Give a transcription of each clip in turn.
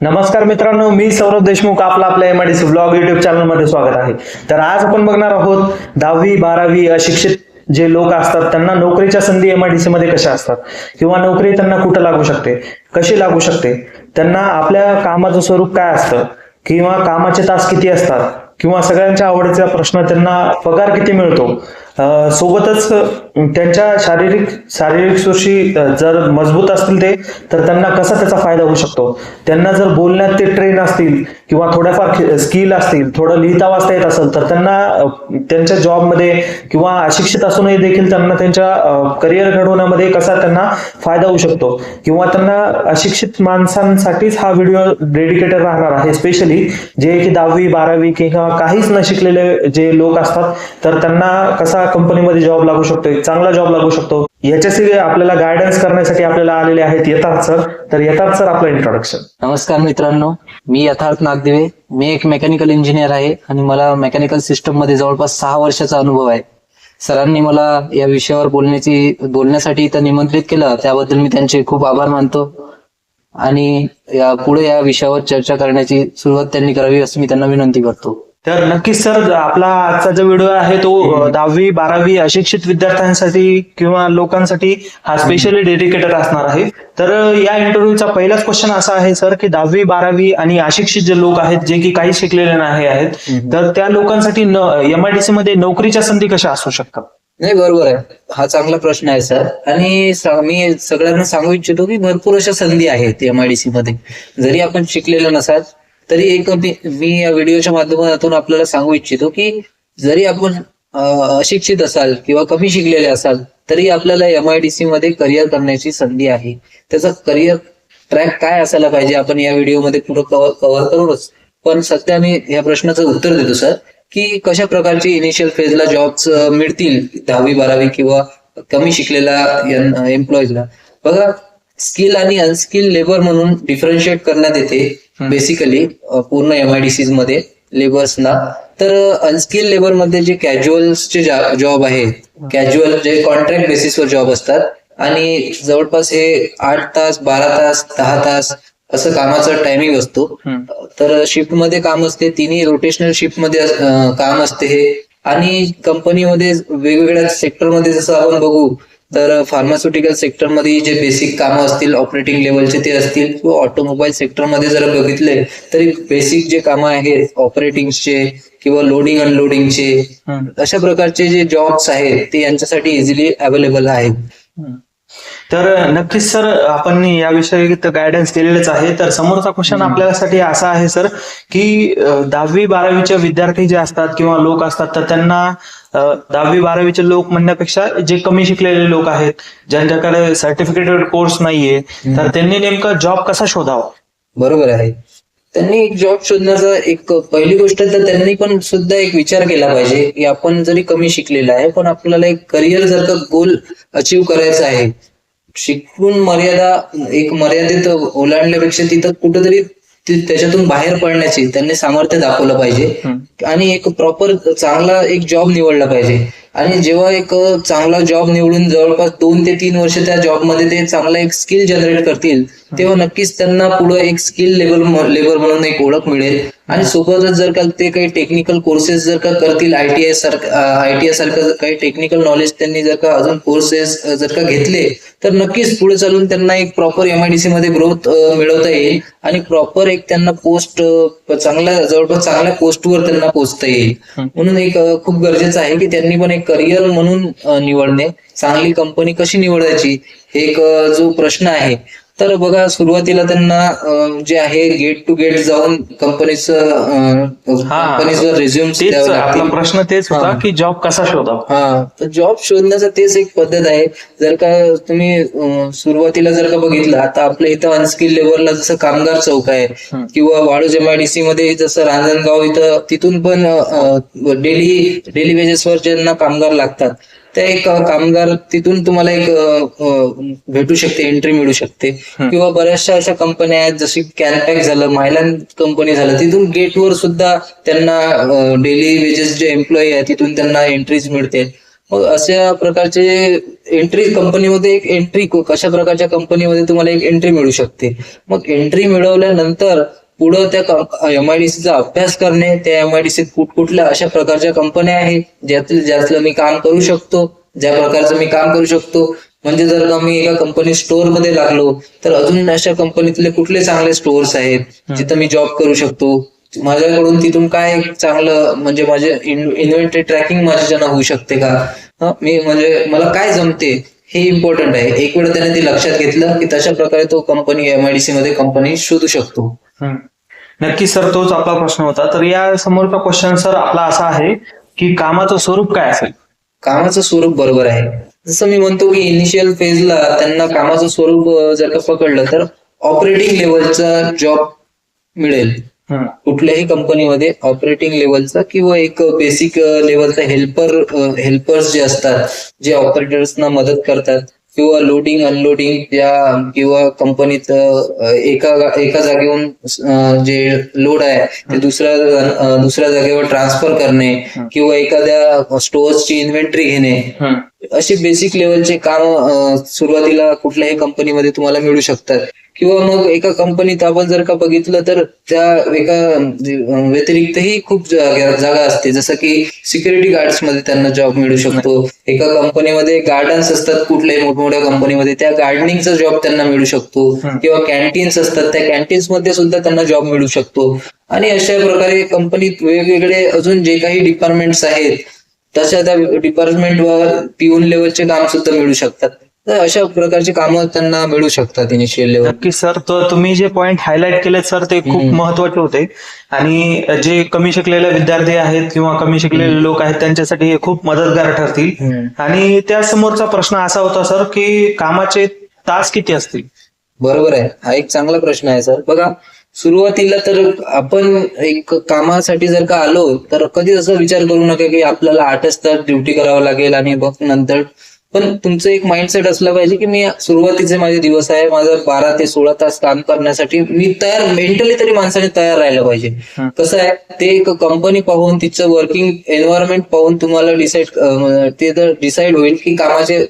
नमस्कार मित्रांनो मी सौरभ देशमुख आपला आपल्या एमआयडीसी ब्लॉग युट्यूब चॅनलमध्ये स्वागत आहे. तर आज आपण बघणार आहोत दहावी बारावी अशिक्षित जे लोक असतात त्यांना नोकरीच्या संधी एमआयडीसी मध्ये कशा असतात? किंवा नोकरी त्यांना कुठं लागू शकते? कशी लागू शकते? त्यांना आपल्या कामाचं स्वरूप काय असतं? किंवा कामाचे तास किती असतात? किंवा सगळ्यांच्या आवडीचा प्रश्न त्यांना पगार किती मिळतो? सोबतच त्यांच्या शारीरिक शारीरिक सुशी जर मजबूत असतील ते तर त्यांना कसा त्याचा फायदा होऊ शकतो? त्यांना जर बोलण्यात ते ट्रेन असतील किंवा थोड्याफार स्किल असतील थोडं लिहिता वाचता येत असेल तर त्यांना त्यांच्या जॉबमध्ये किंवा अशिक्षित असूनही देखील त्यांना त्यांच्या करिअर घडवण्यामध्ये कसा त्यांना फायदा होऊ शकतो? किंवा त्यांना अशिक्षित माणसांसाठीच हा व्हिडिओ डेडिकेटेड राहणार आहे स्पेशली जे की दहावी बारावी किंवा काहीच न शिकलेले जे लोक असतात तर त्यांना कसा कंपनीमध्ये जॉब लागू शकतो एक चांगला जॉब लागू शकतो. याच्याशी आपल्याला गायडन्स करण्यासाठी आपल्याला आलेले आहेत यथार्थ सर तर यथार्थ सर आपलं इंट्रोडक्शन नमस्कार मित्रांनो मी यथार्थ नागदेवे. मी एक मेकॅनिकल इंजिनियर आहे आणि मला मेकॅनिकल सिस्टममध्ये जवळपास सहा वर्षाचा अनुभव आहे. सरांनी मला या विषयावर बोलण्याची बोलण्यासाठी इथं निमंत्रित केलं. त्याबद्दल मी त्यांचे खूप आभार मानतो. आणि या पुढे या विषयावर चर्चा करण्याची सुरुवात त्यांनी करावी असं मी त्यांना विनंती करतो. तर नक्कीच सर आपला आजचा जो व्हिडिओ आहे तो दहावी बारावी अशिक्षित विद्यार्थ्यांसाठी किंवा लोकांसाठी हा स्पेशली डेडिकेटेड असणार आहे. तर या इंटरव्ह्यूचा पहिलाच क्वेश्चन असा आहे सर की दहावी बारावी आणि अशिक्षित जे लोक आहेत जे की काही शिकलेले नाही आहेत तर त्या लोकांसाठी एमआयडीसी मध्ये नोकरीच्या संधी कशा असू शकतात? नाही बरोबर आहे. हा चांगला प्रश्न आहे सर. आणि मी सगळ्यांना सांगू इच्छितो की भरपूर अशा संधी आहेत एमआयडीसी मध्ये. जरी आपण शिकलेलं नसाल तरी एक मी या व्हिडिओच्या माध्यमातून आपल्याला सांगू इच्छितो की जरी आपण अशिक्षित असाल किंवा कमी शिकलेले असाल तरी आपल्याला एम आय डी सी मध्ये करिअर करण्याची संधी आहे. त्याचा करिअर ट्रॅक काय असायला पाहिजे आपण या व्हिडिओमध्ये पुढे कव्हर कव्हर करूनच. पण सध्या मी या प्रश्नाचं उत्तर देतो सर की कशा प्रकारचे इनिशियल फेजला जॉब्स मिळतील दहावी बारावी किंवा कमी शिकलेल्या एम्प्लॉईजला बघा स्किल आणि अनस्किल लेबर म्हणून डिफरन्शिएट करण्यात येते. बेसिकली पूर्ण एमआयडीसीजमध्ये लेबर्सना तर अनस्किल लेबरमध्ये जे कॅज्युअल्सचे जॉब आहेत कॅज्युअल जे कॉन्ट्रॅक्ट बेसिसवर जॉब असतात आणि जवळपास हे आठ तास बारा तास दहा तास असं कामाचा टायमिंग असतो. तर शिफ्टमध्ये काम असते तिन्ही रोटेशनल शिफ्टमध्ये काम असते हे. आणि कंपनीमध्ये वेगवेगळ्या सेक्टरमध्ये जसं आपण बघू तर फार्मास्युटिकल सेक्टरमध्ये जे बेसिक कामं असतील ऑपरेटिंग लेवलचे ते असतील किंवा ऑटोमोबाईल सेक्टरमध्ये जर बघितले तरी बेसिक जे कामं आहेत ऑपरेटिंगचे किंवा लोडिंग अनलोडिंगचे अशा प्रकारचे जे जॉब्स आहेत ते यांच्यासाठी इझिली अवेलेबल आहेत. तर नक्कीच सर आपण याविषयी गायडन्स केलेलेच आहे. तर समोरचा क्वेश्चन आपल्यासाठी असा आहे सर की दहावी बारावीचे विद्यार्थी जे असतात किंवा लोक असतात तर त्यांना दहावी बारावीचे लोक म्हणण्यापेक्षा जे कमी शिकलेले लोक आहेत ज्यांच्याकडे सर्टिफिकेटेड कोर्स नाहीये तर त्यांनी नेमका जॉब कसा शोधावा? बरोबर आहे. त्यांनी एक जॉब शोधण्याचा एक पहिली गोष्ट तर त्यांनी पण सुद्धा एक विचार केला पाहिजे की आपण जरी कमी शिकलेला आहे पण आपल्याला एक करिअर जर का गोल अचीव करायचा आहे. शिकून मर्यादा एक मर्यादित ओलांडल्यापेक्षा तिथं कुठेतरी त्याच्यातून बाहेर पडण्याची त्यांनी सामर्थ्य दाखवलं पाहिजे. आणि एक प्रॉपर चांगला एक जॉब निवडला पाहिजे. आणि जेव्हा एक चांगला जॉब निवडून जवळपास दोन ते तीन वर्ष त्या जॉबमध्ये ते चांगला एक स्किल जनरेट करतील तेव्हा नक्कीच त्यांना पुढे एक स्किल लेबर लेबर म्हणून एक ओळख मिळेल. आणि सोबतच जर का ते काही टेक्निकल कोर्सेस जर का करतील आयटीआय सारखं आयटीआय सारखं काही टेक्निकल नॉलेज त्यांनी जर का अजून कोर्सेस जर का घेतले तर नक्कीच पुढे चालून त्यांना एक प्रॉपर एमआयडीसी मध्ये ग्रोथ मिळवता येईल. आणि प्रॉपर एक त्यांना पोस्ट चांगल्या जवळपास चांगल्या पोस्टवर त्यांना पोहोचता येईल. म्हणून एक खूप गरजेचं आहे की त्यांनी पण एक करिअर म्हणून निवडणे. चांगली कंपनी कशी निवडायची हे एक जो प्रश्न आहे तर बघा सुरुवातीला त्यांना जे आहे गेट टू गेट जाऊन कंपनीचं कंपनीचं रिझ्युम तेच आपला प्रश्न तेच होता की जॉब कसा शोधावा? हा. तर जॉब शोधण्याचा तेच एक पद्धत आहे. जर का तुम्ही सुरुवातीला जर का बघितलं आता आपल्या इथं अनस्किल लेवलला जसं कामगार चौक आहे किंवा वाळूज एमआयडीसी मध्ये जसं रांजणगाव इथं तिथून पण डेली डेली बेसिसवर ज्यांना कामगार लागतात त्या एक कामगार तिथून तुम्हाला एक भेटू शकते एंट्री मिळू शकते. किंवा बऱ्याचशा अशा कंपन्या आहेत जशी कॅनपॅक झालं मायलान कंपनी झालं तिथून गेटवर सुद्धा त्यांना डेली वेजेस जे एम्प्लॉई आहे तिथून त्यांना एंट्रीज मिळते. मग अशा प्रकारचे एंट्री कंपनीमध्ये एक एंट्री कशा प्रकारच्या कंपनीमध्ये तुम्हाला एक एंट्री मिळू शकते? मग एंट्री मिळवल्यानंतर पुढं त्या एमआयडीसीचा अभ्यास करणे त्या एमआयडीसीत कुठकुठल्या अशा प्रकारच्या कंपन्या आहेत ज्यातलं ज्यातलं मी काम करू शकतो ज्या प्रकारचं मी काम करू शकतो. म्हणजे जर का मी एका कंपनी स्टोअरमध्ये लागलो तर अजून अशा कंपनीतले कुठले चांगले स्टोअर्स आहेत जिथं मी जॉब करू शकतो. माझ्याकडून तिथून काय चांगलं म्हणजे माझे इन्व्हेंटरी ट्रॅकिंग माझ्याच्यानं होऊ शकते का? मी म्हणजे मला काय जमते हे इम्पॉर्टंट आहे. एक वेळ त्याने ते लक्षात घेतलं की तशा प्रकारे तो कंपनी एमआयडीसी मध्ये कंपनी शोधू शकतो. नक्की सर तोच आपला प्रश्न होता. तर या समोरचा क्वेश्चन सर आपला असा आहे की कामाचं स्वरूप काय असेल? कामाचं स्वरूप बरोबर आहे. जसं मी म्हणतो की इनिशियल फेजला त्यांना कामाचं स्वरूप जर का पकडलं तर ऑपरेटिंग लेवलचा जॉब मिळेल. कुठल्याही कंपनीमध्ये ऑपरेटिंग लेवलचा किंवा एक बेसिक लेवलचा हेल्पर हेल्पर्स जे असतात जे ऑपरेटर्सना मदत करतात किंवा लोडिंग अनलोडिंग ज्या किंवा कंपनीत एका एका जागेहून अं, जे लोड आहे ते दुसऱ्या दुसऱ्या जागेवर ट्रान्सफर करणे किंवा एखाद्या स्टोअर्सची इन्व्हेंटरी घेणे. अशी बेसिक लेवलचे काम सुरुवातीला कुठल्याही कंपनीमध्ये तुम्हाला मिळू शकतात. किंवा मग एका कंपनीत आपण जर का बघितलं तर त्या एका अं, व्यतिरिक्तही खूप जागा जागा असते. जसं की सिक्युरिटी गार्ड्समध्ये त्यांना जॉब मिळू शकतो. एका कंपनीमध्ये गार्डन्स असतात कुठल्याही मोठमोठ्या कंपनीमध्ये त्या गार्डनिंगचा जॉब त्यांना मिळू शकतो. किंवा कॅन्टीन्स असतात. त्या कॅन्टीन्समध्ये सुद्धा त्यांना जॉब मिळू शकतो. आणि अशा प्रकारे कंपनीत वेगवेगळे अजून जे काही डिपार्टमेंट्स आहेत तशा त्या डिपार्टमेंटवर पिऊन लेवलचे काम सुद्धा मिळू शकतात. तर अशा प्रकारची कामं त्यांना मिळू शकतात इनिशियल लेवल नक्की सर तर तुम्ही जे पॉइंट हायलाईट केले सर ते खूप हम्म. महत्त्वाचे होते. आणि जे कमी शिकलेले विद्यार्थी आहेत किंवा कमी शिकलेले लोक आहेत त्यांच्यासाठी हे खूप मदतगार ठरतील. आणि त्या समोरचा प्रश्न असा होता सर की कामाचे तास किती असतील? बरोबर आहे. हा एक चांगला प्रश्न आहे सर. बघा सुरुवातीला तर आपण एक कामासाठी जर का आलो तर कधी असा विचार करू नका की आपल्याला आठच तास ड्युटी करावं लागेल आणि मग नंतर पण तुमचं एक माइंडसेट असलं पाहिजे की मी सुरुवातीचे माझे दिवस आहे माझं बारा ते सोळा तास काम करण्यासाठी मी तयार मेंटली तरी माणसाने तयार राहायला पाहिजे. कसं आहे ते एक कंपनी पाहून तिचं वर्किंग एन्व्हायरमेंट पाहून तुम्हाला डिसाईड ते तर डिसाईड होईल की कामाचे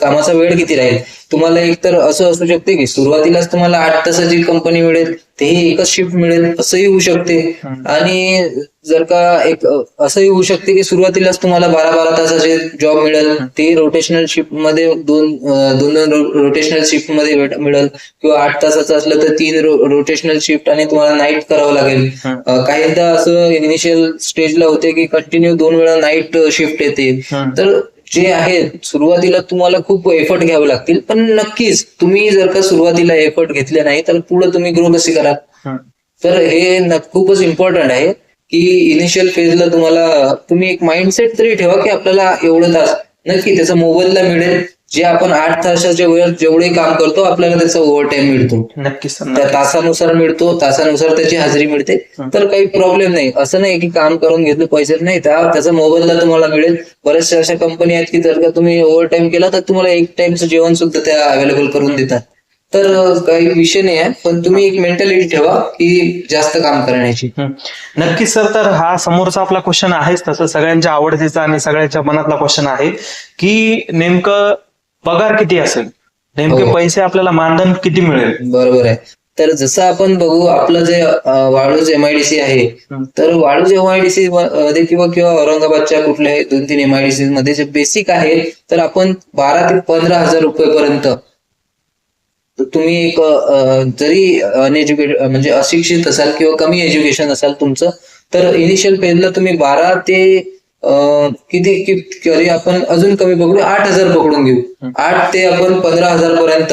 कामाचा वेळ किती राहील. तुम्हाला एक तर असं असू शकते की सुरुवातीलाच तुम्हाला आठ तासाची कंपनी मिळेल तेही एकच शिफ्ट मिळेल असंही होऊ शकते. आणि जर का एक असंही होऊ शकते की सुरुवातीलाच तुम्हाला बारा बारा तासाचे जॉब मिळेल. ते रोटेशनल शिफ्टमध्ये दोन दोन दोन रोटेशनल शिफ्टमध्ये मिळेल. किंवा आठ तासाचं असलं तर तीन रोटेशनल शिफ्ट आणि तुम्हाला नाईट करावं लागेल. काहींदा असं इनिशियल स्टेजला होते की कंटिन्यू दोन वेळा नाईट शिफ्ट येते. तर जे आहे सुरुवातीला तुम्हाला खूप एफर्ट घ्यावे लागतील. पण नक्कीच तुम्ही जर का सुरुवातीला एफर्ट घेतले नाही तर पुढे तुम्ही ग्रो कसे कराल. हम्म. तर हे खूपच इम्पॉर्टंट आहे. की इनिशियल फेजला तुम्हाला तुम्ही एक माइंडसेट तरी ठेवा की आपल्याला एवढं तास नक्की त्याचा मोबाईलला मिळेल. जे आपण आठ तासाच्या वेळेत जेवढे काम करतो आपल्याला त्याचा ओव्हर टाइम मिळतो नक्की त्या तासानुसार मिळतो तासानुसार त्याची हजेरी मिळते. तर काही प्रॉब्लेम नाही. असं नाही की काम करून घेतलं पैसे नाही. त्या त्याचा मोबाईलला तुम्हाला मिळेल. बऱ्याचशा अशा कंपनी आहेत की जर का तुम्ही ओव्हर टाइम केला तर तुम्हाला एक टाइमचं जेवण सुद्धा त्या अवेलेबल करून देतात. तर काही विषय नाही आहे पण तुम्ही एक मेंटॅलिटी ठेवा की जास्त काम करण्याची. नक्कीच सर तर हा समोरचा आपला क्वेश्चन आहेच तसं सगळ्यांच्या आवडतीचा आणि सगळ्यांच्या मनातला क्वेश्चन आहे की नेमकं पगार किती असेल नेमके हो. पैसे आपल्याला मानधन किती मिळेल बरोबर आहे तर जसं आपण बघू आपलं जे वाळूज एमआयडीसी आहे. तर वाळूज एमआयडीसी मध्ये किंवा किंवा औरंगाबादच्या कुठल्याही दोन तीन एमआयडीसी मध्ये जे बेसिक आहे तर आपण बारा ते पंधरा हजार रुपये पर्यंत तुम्ही एक जरी अनएज्युकेटेड म्हणजे अशिक्षित असाल किंवा कमी एज्युकेशन असाल तुमचं तर इनिशियल फेजला तुम्ही बारा ते किती कि- तरी आपण अजून कमी पकडू आठ हजार पकडून घेऊ. आठ ते आपण पंधरा हजार पर्यंत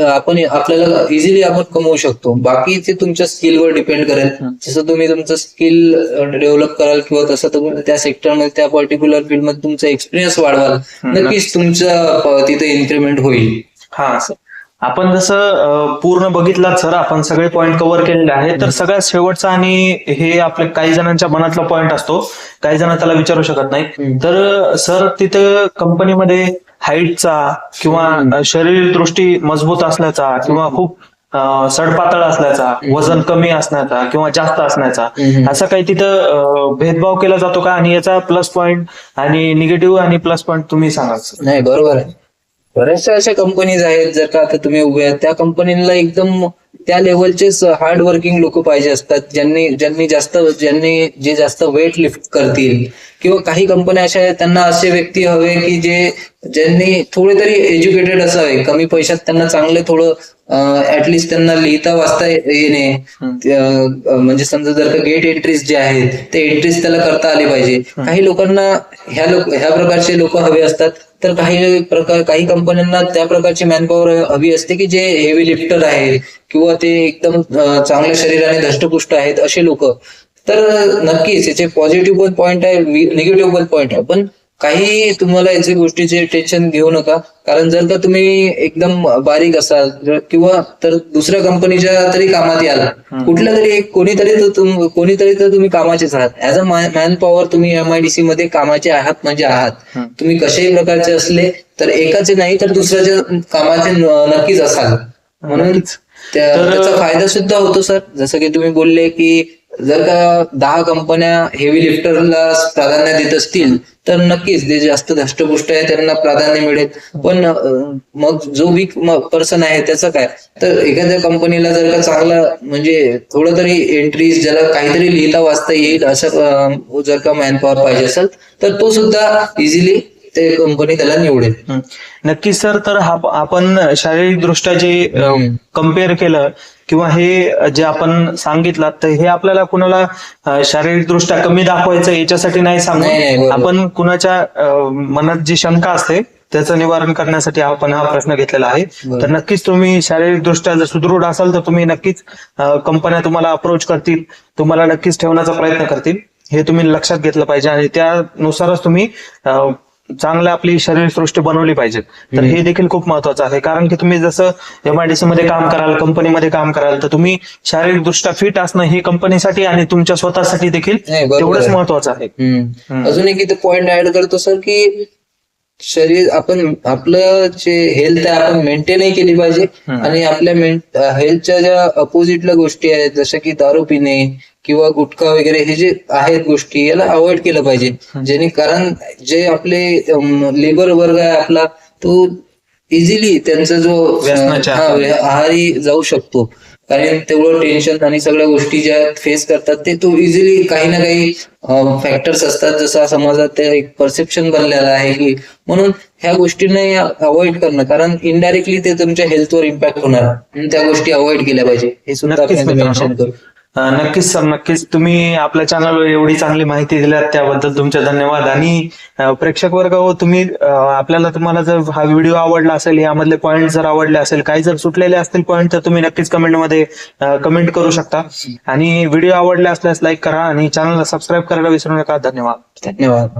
आपण आपल्याला इझिली आपण कमवू शकतो. बाकी ते तुमच्या स्किलवर डिपेंड करेल. जसं तुम्ही तुमचं स्किल डेव्हलप कराल किंवा तसं तुम्ही त्या सेक्टरमध्ये त्या पर्टिक्युलर फील्डमध्ये तुमचा एक्सपिरियन्स वाढवाल नक्कीच तुमचं तिथे इन्क्रीमेंट होईल. हा सर. आपण जसं पूर्ण बघितलात सर आपण सगळे पॉइंट कव्हर केलेले आहेत तर सगळ्यात शेवटचा आणि हे आपल्या काही जणांच्या मनातला पॉइंट असतो. काही जण त्याला विचारू शकत नाही. तर सर तिथं कंपनीमध्ये हाईटचा किंवा शरीर दृष्टी मजबूत असल्याचा किंवा खूप सडपातळ असण्याचा वजन कमी असण्याचा किंवा जास्त असण्याचा. असा काही तिथं भेदभाव केला जातो का? आणि याचा प्लस पॉईंट आणि निगेटिव्ह आणि प्लस पॉईंट तुम्ही सांगा नाही बरोबर आहे. बऱ्याचशा अशा कंपनीज आहेत जर का आता तुम्ही उभे आहात त्या कंपनीला एकदम त्या लेवलचेच हार्ड वर्किंग लोक पाहिजे असतात ज्यांनी ज्यांनी जास्त ज्यांनी जे जास्त वेट लिफ्ट करतील. किंवा काही कंपन्या अशा आहेत त्यांना असे व्यक्ती हवे की जे ज्यांनी थोडे तरी एज्युकेटेड असावे. कमी पैशात त्यांना चांगले थोडं ऍटलिस्ट त्यांना लिहिता वाचता येणे. म्हणजे समजा जर का गेट एंट्रीज जे आहेत ते एंट्रीज त्याला करता आले पाहिजे. काही लोकांना ह्या लोक ह्या प्रकारचे लोक हवे असतात. तर काही प्रकार काही कंपन्यांना त्या प्रकारची मॅनपॉवर हवी असते की जे हेवी लिफ्टर आहे किंवा ते एकदम चांगल्या शरीराने धष्टपुष्ट आहेत असे लोक. तर नक्कीच याचे पॉझिटिव्ह पण पॉईंट आहे निगेटिव्ह पण पॉईंट आहे. पण काही तुम्हाला याची गोष्टीचे टेन्शन घेऊ नका. कारण जर का तुम्ही एकदम बारीक असाल किंवा तर दुसऱ्या कंपनीच्या तरी कामात याल. कुठल्या तरी एक कोणीतरी कोणीतरी तर तुम्ही कामाचेच आहात. ऍज अ मॅन पॉवर तुम्ही एमआयडीसी मध्ये कामाचे आहात म्हणजे आहात. तुम्ही कशाही प्रकारचे असले तर एकाचे नाही तर दुसऱ्याच्या कामाचे नक्कीच असाल. म्हणून त्याचा फायदा सुद्धा होतो सर जसं की तुम्ही बोलले की जर का दहा कंपन्या हेवी लिफ्टरला प्राधान्य देत असतील तर नक्कीच जे जास्त धष्टपुष्ट आहे त्यांना प्राधान्य मिळेल. पण मग जो वीक पर्सन आहे त्याचं काय? तर एखाद्या कंपनीला जर का चांगला म्हणजे थोडं तरी एंट्रीज ज्याला काहीतरी लिहिता वाचता येईल असं जर का मॅनपॉवर पाहिजे असेल तर तो सुद्धा इझिली ते कंपनी त्याला निवडेल. नक्कीच सर तर हा आपण शारीरिक दृष्ट्या जे. कंपेअर केलं किंवा हे जे आपण सांगितलं तर हे आपल्याला कुणाला शारीरिक दृष्ट्या कमी दाखवायचं याच्यासाठी नाही सांगू. आपण कुणाच्या मनात जी शंका असते त्याचं निवारण करण्यासाठी आपण हा प्रश्न घेतलेला आहे. तर नक्कीच तुम्ही शारीरिक दृष्ट्या जर सुदृढ असाल तर तुम्ही नक्कीच कंपन्या तुम्हाला अप्रोच करतील तुम्हाला नक्कीच ठेवण्याचा प्रयत्न करतील हे तुम्ही लक्षात घेतलं पाहिजे आणि त्यानुसारच तुम्ही चांगलं आपली शरीर सृष्टी बनवली पाहिजे तर हे देखील खूप महत्वाचं आहे. कारण की तुम्ही जसं एमआयडीसी मध्ये काम कराल कंपनीमध्ये काम कराल तर तुम्ही शारीरिक दृष्ट्या फिट असणं ही कंपनीसाठी आणि तुमच्या स्वतःसाठी देखील तेवढंच. महत्वाचं आहे. अजून एक इथे पॉइंट ऍड करतो सर की शरीर आपण आपलं जे हेल्थ आहे आपण मेंटेनही केली पाहिजे. आणि आपल्या हेल्थच्या ज्या अपोजिटला गोष्टी आहेत जसं की दारू पिणे किंवा गुटखा वगैरे हे जे आहेत गोष्टी याला अवॉइड केलं पाहिजे. जेणे कारण जे आपले लेबर वर्ग आहे आपला तो इझिली त्यांचा जो हा, आहारी. जाऊ शकतो. कारण तेवढं टेन्शन आणि सगळ्या गोष्टी ज्या फेस करतात ते तो इझिली काही ना काही फॅक्टर्स असतात. जसं समाजात ते एक परसेप्शन बनलेलं आहे की म्हणून ह्या गोष्टींना अवॉइड करणं. कारण इनडायरेक्टली ते तुमच्या हेल्थवर इम्पॅक्ट होणार. त्या गोष्टी अवॉइड केल्या पाहिजे. हे सुद्धा नक्कीच सर नक्कीच. तुम्ही आपल्या चॅनलवर एवढी चांगली माहिती दिल्यात त्याबद्दल तुमचे धन्यवाद. आणि प्रेक्षक वर्ग हो, तुम्ही आपल्याला तुम्हाला जर हा व्हिडिओ आवडला असेल यामधले पॉईंट जर आवडले असेल काही जर सुटलेले असतील पॉईंट तर तुम्ही नक्कीच कमेंटमध्ये कमेंट करू शकता. आणि व्हिडिओ आवडले असल्यास लाईक करा आणि चॅनलला सबस्क्राईब करायला विसरू नका. धन्यवाद. धन्यवाद.